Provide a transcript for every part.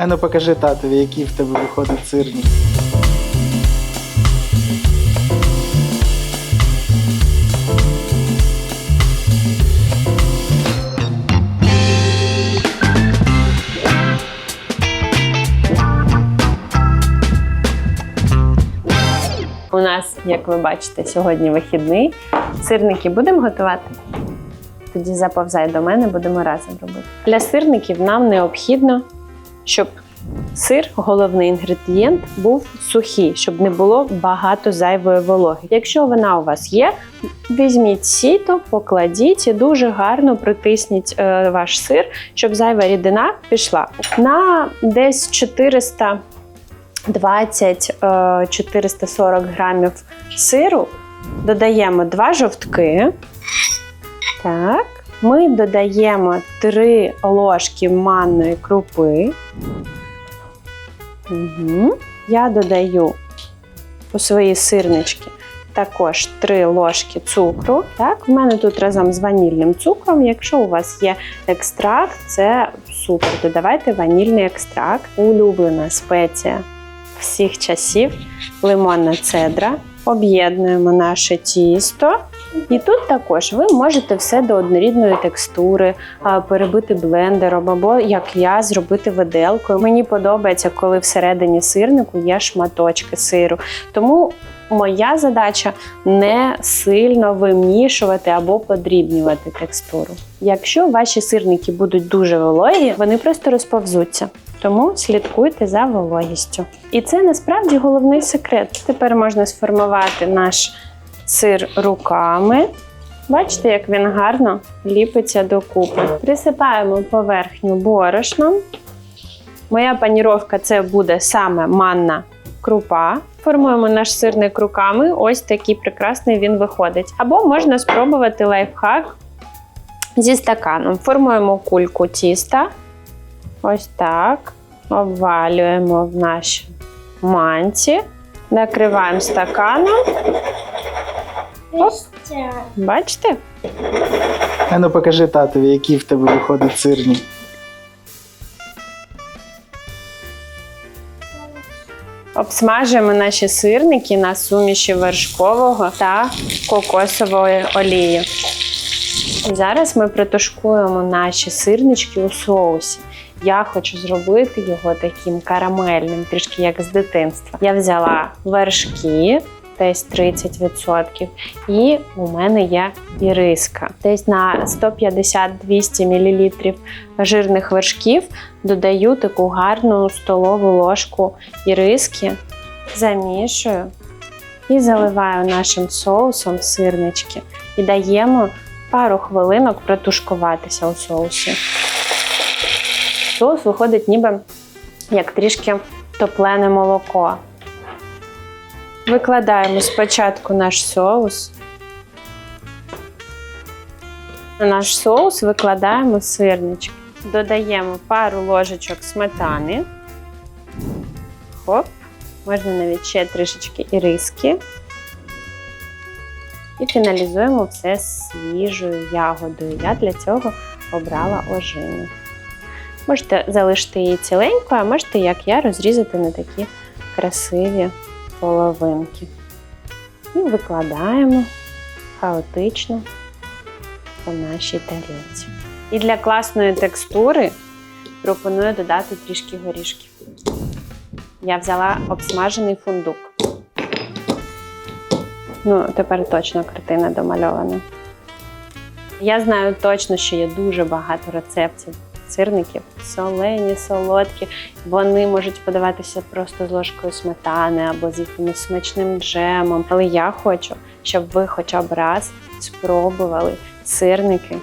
А ну покажи татові, які в тебе виходять сирні. У нас, як ви бачите, сьогодні вихідний. Сирники будемо готувати? Тоді заповзай до мене, будемо разом робити. Для сирників нам необхідно, щоб сир, головний інгредієнт, був сухий, щоб не було багато зайвої вологи. Якщо вона у вас є, візьміть сіто, покладіть і дуже гарно притисніть е, ваш сир, щоб зайва рідина пішла. На десь 400 20-440 грамів сиру додаємо 2 жовтки. Так. Ми додаємо 3 ложки манної крупи. Угу. Я додаю у свої сирнички також 3 ложки цукру. Так, в мене тут разом з ванільним цукром. Якщо у вас є екстракт, це супер. Додавайте ванільний екстракт, улюблена спеція всіх часів лимонна цедра. Об'єднуємо наше тісто. І тут також ви можете все до однорідної текстури перебити блендером, або як я зробити виделкою. Мені подобається, коли всередині сирнику є шматочки сиру. Тому моя задача не сильно вимішувати або подрібнювати текстуру. Якщо ваші сирники будуть дуже вологі, вони просто розповзуться. Тому слідкуйте за вологістю. І це насправді головний секрет. Тепер можна сформувати наш сир руками. Бачите, як він гарно ліпиться докупи. Присипаємо поверхню борошном. Моя паніровка це буде саме манна крупа. Формуємо наш сирник руками. Ось такий прекрасний він виходить. Або можна спробувати лайфхак зі стаканом. Формуємо кульку тіста. Ось так. Обвалюємо в нашій манці, накриваємо стаканом. Бачите? А ну покажи татові, які в тебе виходять сирні. Обсмажуємо наші сирники на суміші вершкового та кокосової олії. Зараз ми притушкуємо наші сирнички у соусі. Я хочу зробити його таким карамельним, трішки як з дитинства. Я взяла вершки, десь 30%, і у мене є іриска. Десь на 150-200 мл жирних вершків додаю таку гарну столову ложку іриски, замішую і заливаю нашим соусом сирнички і даємо пару хвилинок протушкуватися у соусі. Соус виходить ніби як трішки топлене молоко. Викладаємо спочатку наш соус. На наш соус викладаємо сирнички. Додаємо пару ложечок сметани. Хоп. Можна навіть ще трішечки іриски. І фіналізуємо все свіжою ягодою. Я для цього обрала ожину. Можете залишити її ціленькою, а можете, як я, розрізати на такі красиві половинки. І викладаємо хаотично по нашій тарілці. І для класної текстури пропоную додати трішки горішків. Я взяла обсмажений фундук. Ну, тепер точно картина домальована. Я знаю точно, що є дуже багато рецептів сирників, солені, солодкі. Вони можуть подаватися просто з ложкою сметани або з якимось смачним джемом. Але я хочу, щоб ви хоча б раз спробували сирники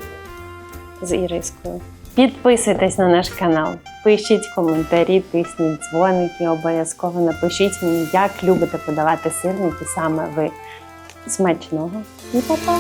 з ірискою. Підписуйтесь на наш канал, пишіть коментарі, тисніть дзвоники, обов'язково напишіть мені, як любите подавати сирники саме ви. Смачного і па-па!